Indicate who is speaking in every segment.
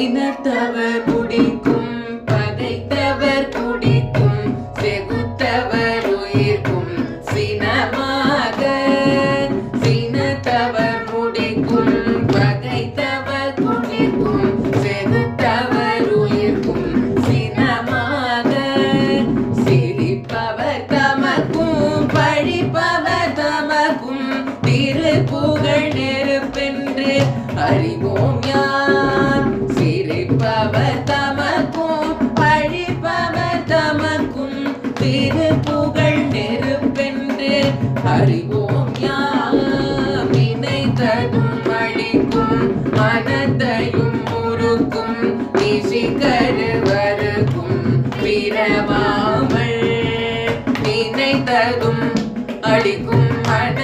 Speaker 1: செய்தவர் குடிக்கும் பதைத்தவர் குடிக்கும் செகுத்தவர் உயிர்க்கும். சினமாக சினத்தவர் முடிக்கும் பகைத்தவர் குடிக்கும் செகுத்தவர் உயிர்க்கும். சினமாக சிரிப்பவர் தமக்கும் பழிப்பவர் தமக்கும். திரு புகழ் நெருப்பென்று அறிவு அறிவோம் யாம் நினைத்ததும் அளிக்கும் மனத்தையும் முறுக்கும் இசிகருவருக்கும் பிறவாமல் நினைத்ததும் அளிக்கும் மன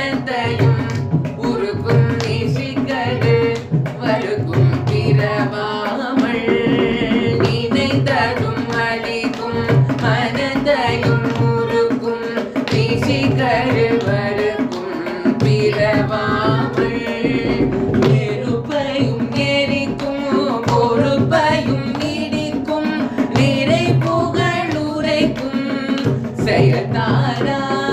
Speaker 1: Nara.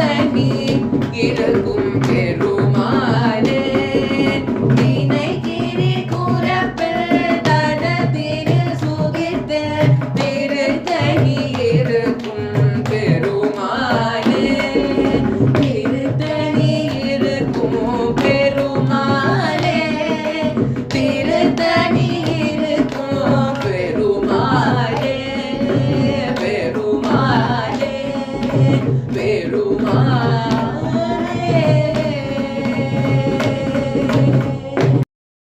Speaker 1: தனி இருக்கும் வேணுமா